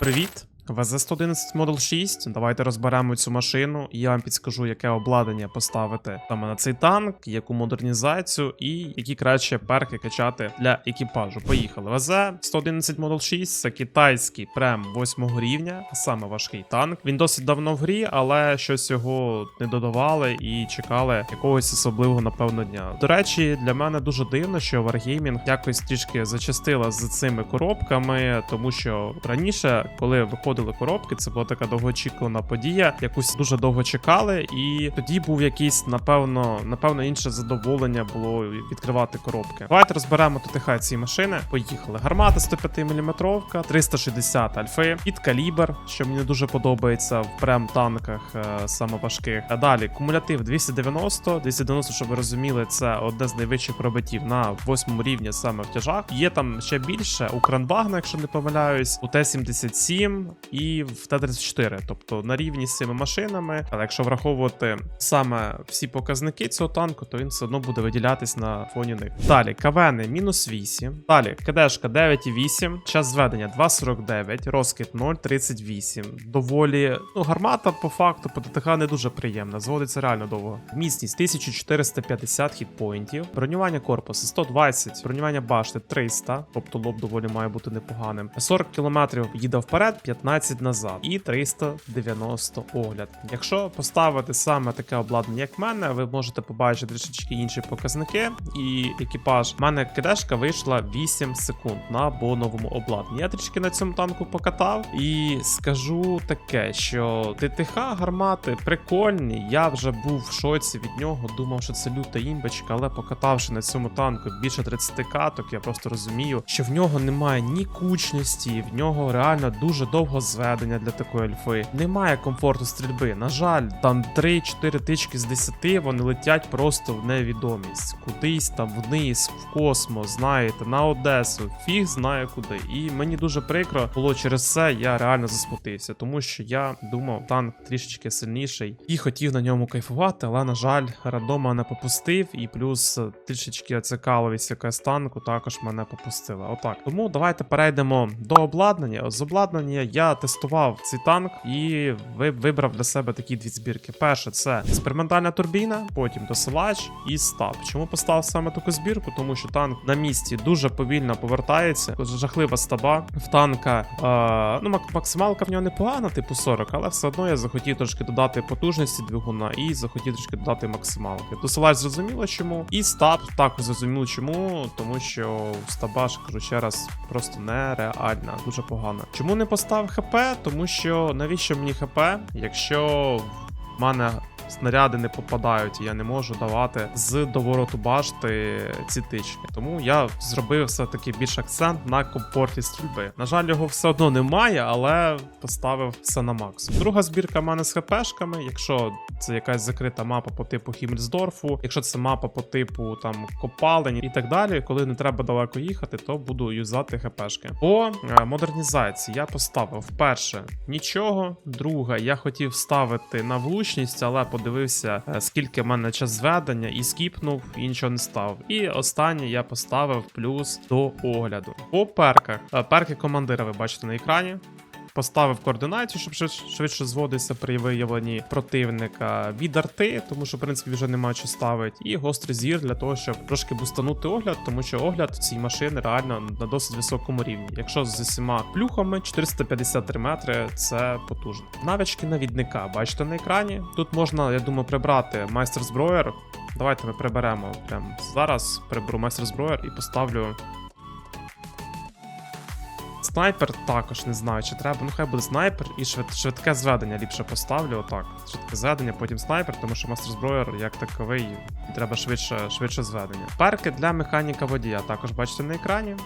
Привіт! ВЗ-111 Model 6. Давайте розберемо цю машину, і я вам підскажу, яке обладнання поставити саме на цей танк, яку модернізацію і які краще перки качати для екіпажу. Поїхали. ВЗ-111 Model 6 це китайський прем 8 рівня, саме важкий танк. Він досить давно в грі, але щось його не додавали і чекали якогось особливого, напевно, дня. До речі, для мене дуже дивно, що Wargaming якось трішки зачастила з цими коробками, тому що раніше, коли виходили коробки, це була така довгоочікувана подія. Якусь дуже довго чекали, і тоді був якийсь, напевно, напевно, інше задоволення було відкривати коробки. Давайте розберемо ТТХ цієї машини. Поїхали. Гармата 105 мм, 360 альфи, під калібр, що мені дуже подобається в прем танках е, саме важких. А далі кумулятив 290. 290, щоб ви розуміли, це одне з найвищих пробиттів на восьмому рівні саме в тяжах. Є там ще більше у Кранбагна, якщо не помиляюсь, у Т-77 і в Т-34, тобто на рівні з цими машинами. Але якщо враховувати саме всі показники цього танку, то він все одно буде виділятись на фоні них. Далі КВН мінус 8. Далі КДшка 9,8. Час зведення 2,49, розкид 0,38. Доволі ну, гармата по факту по ТТХ не дуже приємна. Зводиться реально довго. Міцність 1450 хітпоінтів. Бронювання корпусу 120, бронювання башти 300, тобто лоб доволі має бути непоганим. 40 км їде вперед, 15 назад і 390 огляд. Якщо поставити саме таке обладнання, як в мене, ви можете побачити трішечки інші показники. І екіпаж в мене кидешка вийшла 8 секунд на боновому обладнанні. Я трішки на цьому танку покатав і скажу таке, що ТТХ гармати прикольні. Я вже був в шоці від нього, думав, що це люта імбочка, але покатавши на цьому танку більше 30 каток, я просто розумію, що в нього немає ні кучності, в нього реально дуже довго зведення для такої альфи. Немає комфорту стрільби. На жаль, там 3-4 тички з 10 вони летять просто в невідомість. Кудись там вниз, в космос, знаєте, на Одесу. Фіг знає куди. І мені дуже прикро було через це. Я реально засмутився, тому що я думав, танк трішечки сильніший і хотів на ньому кайфувати, але на жаль, рандома не попустив, і плюс трішечки цікавість якась танку також мене попустила. Отак. Тому давайте перейдемо до обладнання. З обладнання я тестував цей танк і ви- вибрав для себе такі дві збірки. Перше, це експериментальна турбіна, потім досилач і стаб. Чому поставив саме таку збірку? Тому що танк на місці дуже повільно повертається. Жахлива стаба. В танка е, ну мак- максималка в нього непогана, типу 40, але все одно я захотів трошки додати потужності двигуна і захотів трошки додати максималки. Досилач зрозуміло чому, і стаб також зрозуміло чому, тому що стаба кажу ще раз, просто нереальна, дуже погана. Чому не поставив ХП? Тому що навіщо мені ХП, якщо в мене снаряди не попадають, і я не можу давати з довороту башти ці тички. Тому я зробив все-таки більш акцент на комфорті стрільби. На жаль, його все одно немає, але поставив все на максимум. Друга збірка в мене з ХПшками. Якщо це якась закрита мапа по типу Хіммельсдорфу, якщо це мапа по типу там копалень і так далі, коли не треба далеко їхати, то буду юзати ХПшки. По е, модернізації я поставив перше нічого. Друге, я хотів ставити на влучність, але подивився, е, скільки в мене час зведення, і скіпнув, і нічого не став. І останнє я поставив плюс до огляду. По перках. Е, Перки командира ви бачите на екрані. Поставив координацію, щоб швидше, зводитися при виявленні противника від арти, тому що в принципі вже немає що ставити. І гострий зір для того, щоб трошки бустанути огляд, тому що огляд цій машини реально на досить високому рівні. Якщо з усіма плюхами 453 метри це потужно. Навички навідника, бачите на екрані. Тут можна, я думаю, прибрати майстер зброєр. Давайте ми приберемо прямо зараз. Приберу майстер зброєр і поставлю Снайпер також не знаю, чи треба. Ну хай буде снайпер і швид, швидке зведення ліпше поставлю. Отак. Швидке зведення, потім снайпер, тому що мастер зброєр як таковий треба швидше, швидше зведення. Перки для механіка водія також бачите на екрані.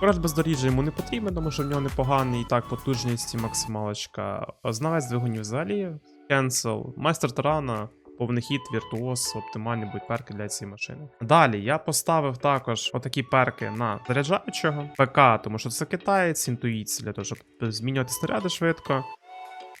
Коротше, бездоріжжя йому не потрібен, тому що в нього непоганий і так потужність і максималочка. Знавець двигунів взагалі. Cancel. Майстер тарана. Повний хід, віртуоз, оптимальні будуть перки для цієї машини. Далі я поставив також отакі перки на заряджаючого ПК, тому що це китаєць, інтуїція для того, щоб змінювати снаряди швидко.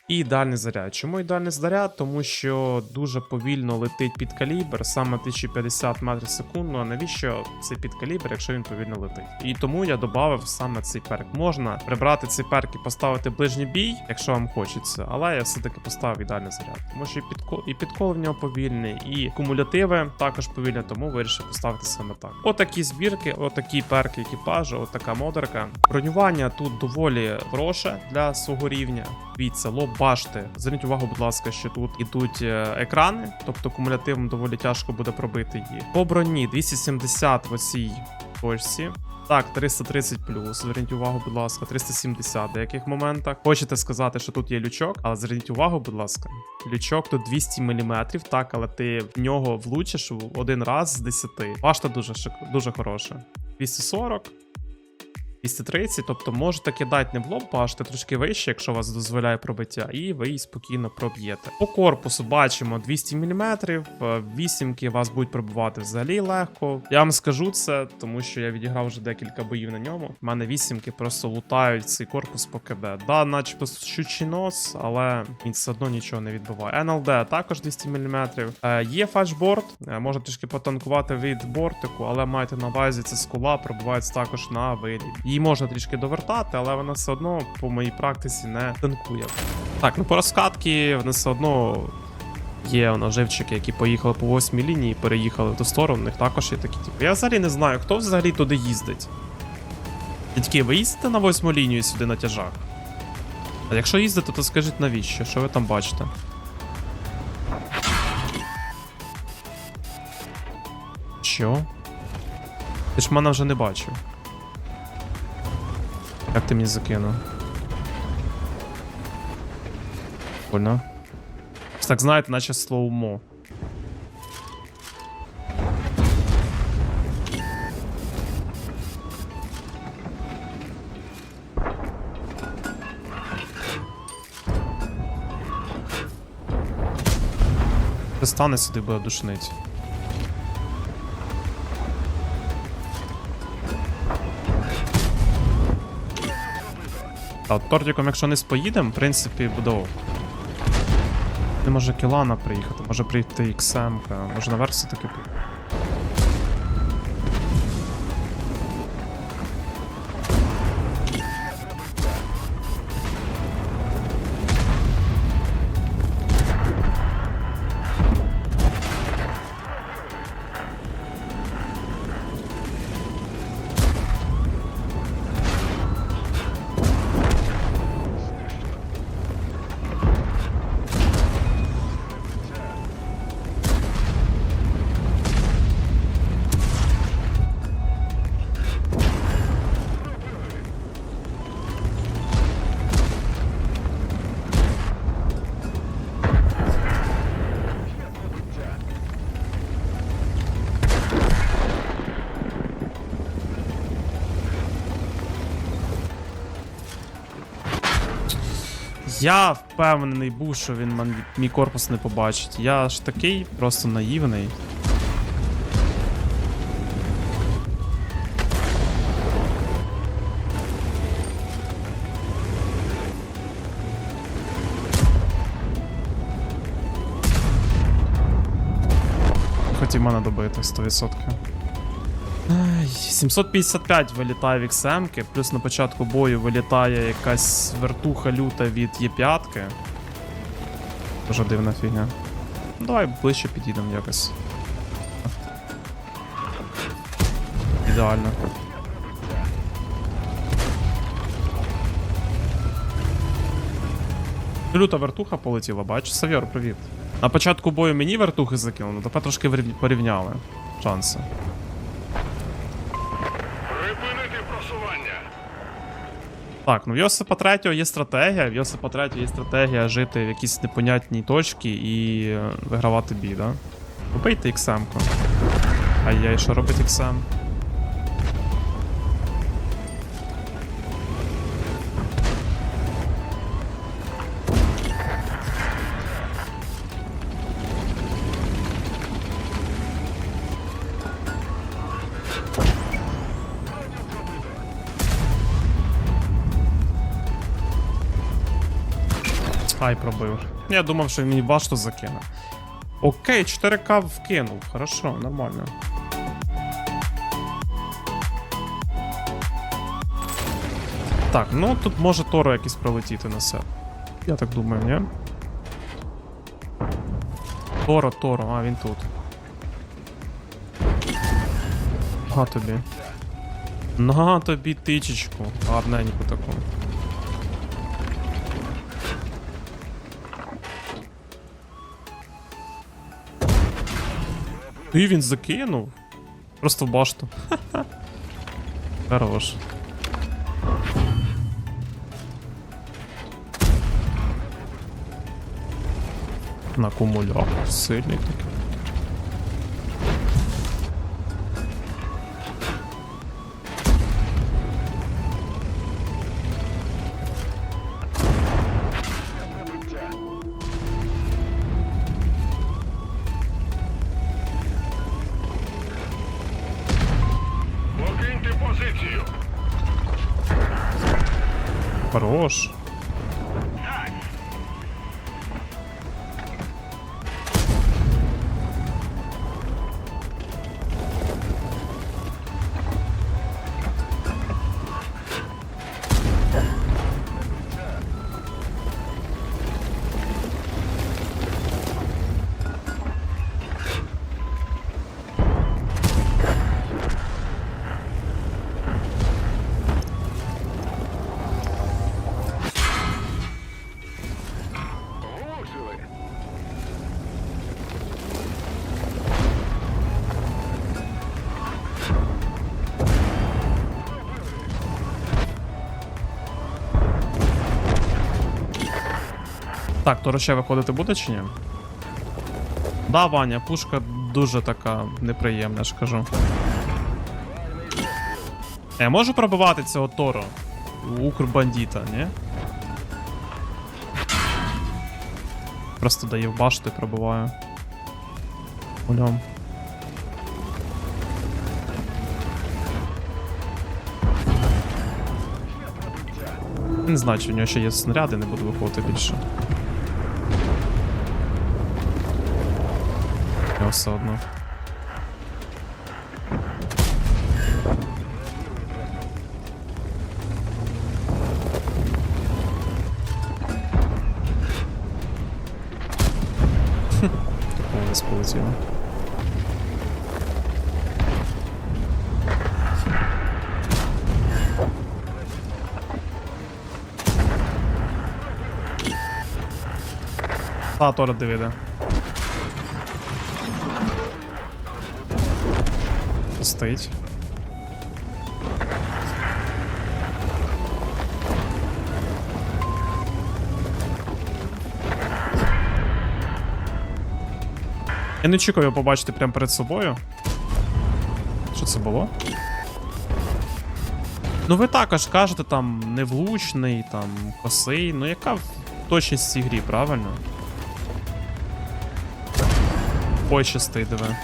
І ідеальний заряд. Чому ідеальний заряд? Тому що дуже повільно летить під калібр, саме 1050 метрів в секунду. А навіщо цей підкалібр, якщо він повільно летить? І тому я додав саме цей перк. Можна прибрати цей перк і поставити ближній бій, якщо вам хочеться, але я все-таки поставив ідеальний заряд. Тому що і підкол, і підкол в нього повільний, і кумулятиви також повільні, тому вирішив поставити саме так. Отакі збірки, отакі перки екіпажу, отака модерка. Бронювання тут доволі хороше для свого рівня. Дивіться, лоб башти. Зверніть увагу, будь ласка, що тут ідуть е, екрани, тобто кумулятивом доволі тяжко буде пробити її. По броні 270 в оцій точці. Так, 330 плюс. Зверніть увагу, будь ласка, 370 в деяких моментах. Хочете сказати, що тут є лючок, але зверніть увагу, будь ласка. Лючок тут 200 мм, так, але ти в нього влучиш один раз з 10. Башта дуже дуже хороша. 240. 230, тобто можете кидати не в лоб, башти трошки вище, якщо вас дозволяє пробиття, і ви її спокійно проб'єте. По корпусу бачимо 200 мм, вісімки вас будуть пробивати взагалі легко. Я вам скажу це, тому що я відіграв вже декілька боїв на ньому. У мене вісімки просто лутають цей корпус по КД. Да, начебто щучий нос, але він все одно нічого не відбиває. НЛД також 200 мм. Е, є фальшборд, е, можна трішки потанкувати від бортику, але майте на увазі, це скула пробивається також на виліт. Її можна трішки довертати, але вона все одно по моїй практиці не танкує. Так, ну по розкатки вони все одно є у живчики, які поїхали по восьмій лінії, переїхали в ту сторону. У них також є такі. Типу. Я взагалі не знаю, хто взагалі туди їздить. Дядьки, ви їздите на восьму лінію сюди на тяжах? А якщо їздите, то скажіть навіщо? Що ви там бачите? Що? Ти ж мене вже не бачив. Як ти мені закинув? Больно. Так знаєте, наче слоумо. Стане сюди буде душнить. Та тортиком, якщо не споїдемо, в принципі, буде ок. Не може Кілана приїхати, може прийти XM, може наверх все-таки поїхати. Я впевнений був, що він мій корпус не побачить. Я ж такий просто наївний. Хотів мене добити 100%. Ай, 755 вилітає в XM, плюс на початку бою вилітає якась вертуха люта від Є5. Дуже дивна фігня. Ну, Давай ближче підійдемо якось. Ідеально. Люта вертуха полетіла, бачиш? Савьор, привіт. На початку бою мені вертухи закинули, тепер трошки порівняли шанси. Просування. Так, ну в Йосипа третього є стратегія. В Йосипа третього є стратегія жити в якійсь непонятній точці і е, вигравати бій, да? Побийте XM-ку. А я що робить XM? Ай, пробив. Я думав, що він мені башту закине. Окей, 4К вкинув. Хорошо, нормально. Так, ну тут може Торо якийсь пролетіти на себе. Я так думаю, ні? Торо, Торо, а він тут. На тобі. На тобі тичечку. Гарненьку таку. І він закинув. Просто в башту. Хорош. На кумулятор сильний такий. Так, то ще виходити буде чи ні? Да, Ваня, пушка дуже така неприємна, я ж кажу. Я можу пробивати цього Торо? Укрбандіта, ні? Просто дає в башту і пробиваю. Ульом. Не знаю, чи в нього ще є снаряди, не буду виходити більше. Я все одно. Хм, Такого не сполетіло. Та, Тора дивіде. Стоїть. Я не очікував його побачити прямо перед собою. Що це було? Ну ви також кажете там невлучний, там косий. Ну яка точність в цій грі, правильно? Ой, щастий, диви.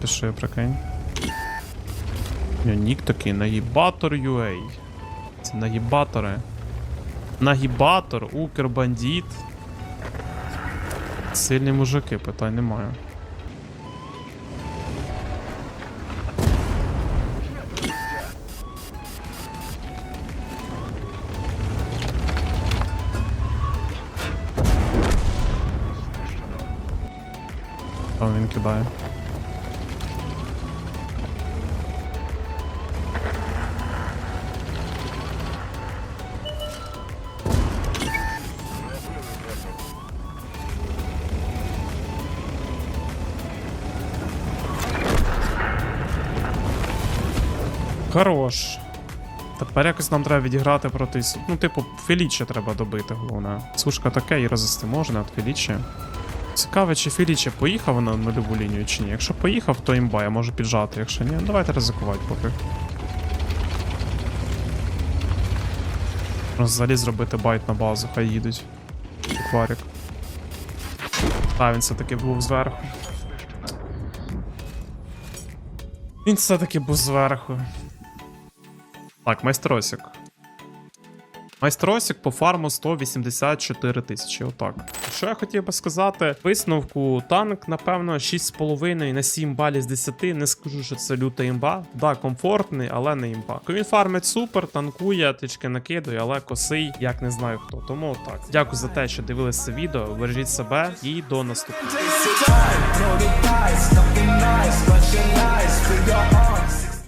Я поспішив, прикинь. Нік такий нагібатор UA. Це нагібатори. Нагібатор, Укрбандіт. Сильні мужики, питань немає. Він кидає. Хорош. Тепер якось нам треба відіграти проти. Ну, типу, Феліче треба добити, головне. Сушка таке і розвести можна від Феліче. Цікаво, чи Феліче поїхав на нульову лінію чи ні. Якщо поїхав, то імба, я можу піджати. Якщо ні, давайте ризикувати поки. Взагалі зробити байт на базу, хай їдуть. Кварик. Та, він все-таки був зверху. Він все-таки був зверху. Так, майстросик. Майстросик по фарму 184 тисячі. Отак. Що я хотів би сказати? Висновку танк, напевно, 6,5 на 7 балів з 10. Не скажу, що це люта імба. Да, комфортний, але не імба. Він фармить супер, танкує, трішки накидує, але косий, як не знаю хто. Тому так. Дякую за те, що дивилися відео. Бережіть себе і до наступного.